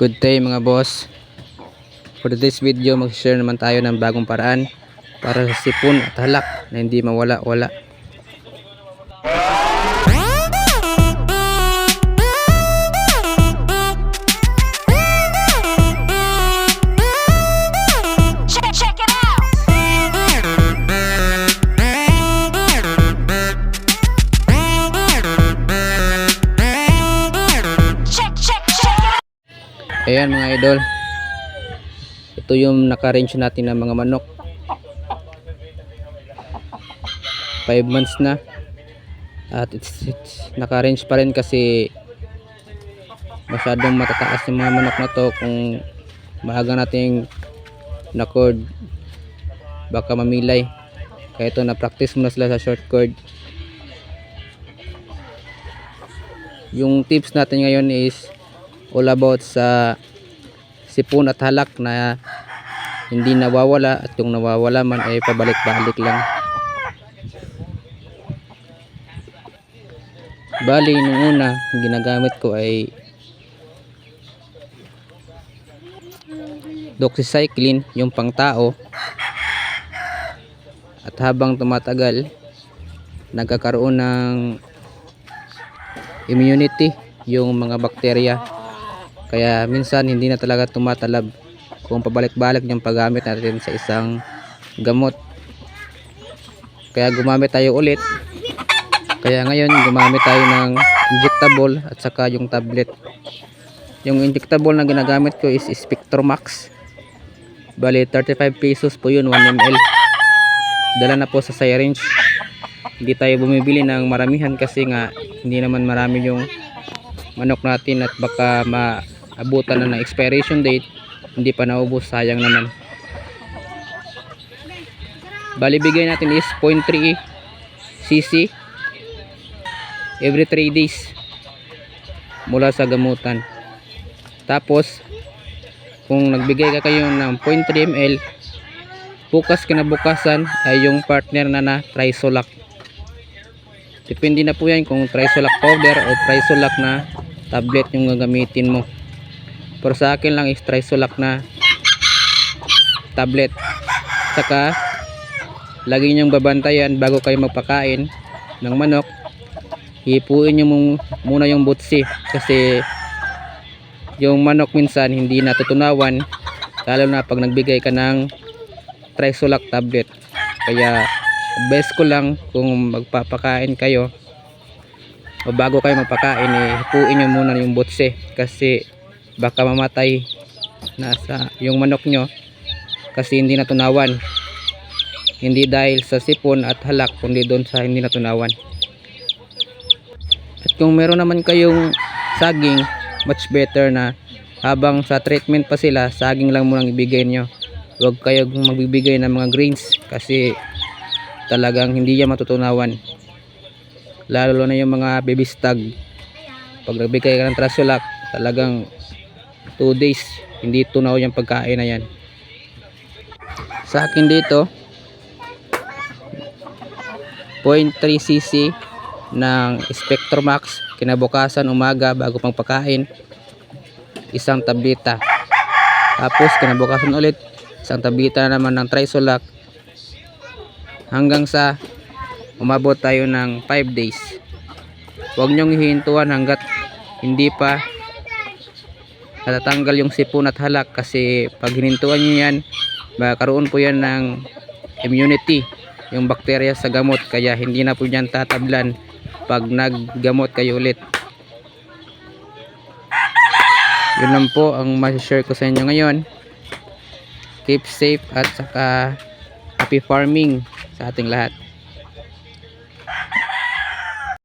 Good day mga boss. For this video, mag-share naman tayo ng bagong paraan para sa sipon at halak na hindi mawala-wala. Ayan mga idol. Ito yung naka-range natin ng mga manok. 5 months na. At it's, it's naka-range pa rin kasi masyadong matataas yung mga manok na to kung maaga nating na-cord baka mamilay. Kaya ito na-practice muna sila sa short cord. Yung tips natin ngayon is all about sa sipon at halak na hindi nawawala at yung nawawala man ay pabalik-balik lang. Bali, nung una, ginagamit ko ay doxycycline, yung pang tao. At habang tumatagal, nagkakaroon ng immunity yung mga bakterya kaya minsan hindi na talaga tumatalab kung pabalik-balik yung paggamit natin sa isang gamot. Kaya gumamit tayo ulit. Kaya ngayon gumamit tayo ng injectable at saka yung tablet. Yung injectable na ginagamit ko is Spectromax. Bali 35 pesos po yun 1 ml dala na po sa syringe. Hindi tayo bumibili ng maramihan kasi nga hindi naman marami yung manok natin at baka maabutan na ng expiration date. Hindi pa naubos. Sayang naman. Bali bigay natin is 0.3 cc every 3 days mula sa gamutan. Tapos kung nagbigay ka kayo ng 0.3 ml bukas kinabukasan ay yung partner na na Trisolac. Depende na po yan kung Trisolac powder o Trisolac na tablet yung gagamitin mo. Pero sa akin lang is Trisolac na tablet. Saka, lagi niyong babantayan bago kayo magpakain ng manok. Hipuin mung- muna yung butsi kasi yung manok minsan hindi natutunawan lalo na pag nagbigay ka ng Trisolac tablet. Kaya advice ko lang kung magpapakain kayo o bago kayo magpakain eh hipuin nyo muna yung butse kasi baka mamatay nasa yung manok nyo kasi hindi natunawan. Hindi dahil sa sipon at halak kundi doon sa hindi natunawan. At kung meron naman kayong saging much better na. Habang sa treatment pa sila saging lang munang ibigay nyo. Huwag kayong magbibigay ng mga greens kasi talagang hindi yan matutunawan. Lalo na yung mga baby stag. Pag nagbigay ka ng trasolak talagang 2 days. Hindi tunaw yung pagkain na yan. Sa akin dito 0.3 cc ng Spectromax kinabukasan umaga bago pang pagkain isang tableta tapos kinabukasan ulit isang tableta na naman ng Trisolac. Hanggang sa umabot tayo ng 5 days. Huwag nyong hihintuan hanggat hindi pa natatanggal yung sipon at halak kasi pag hinintuan nyo yan magkaroon po yan ng immunity yung bakterya sa gamot. Kaya hindi na po yan tatablan pag naggamot kayo ulit. Yun lang po ang share ko sa inyo ngayon. Keep safe at saka happy farming sa ating lahat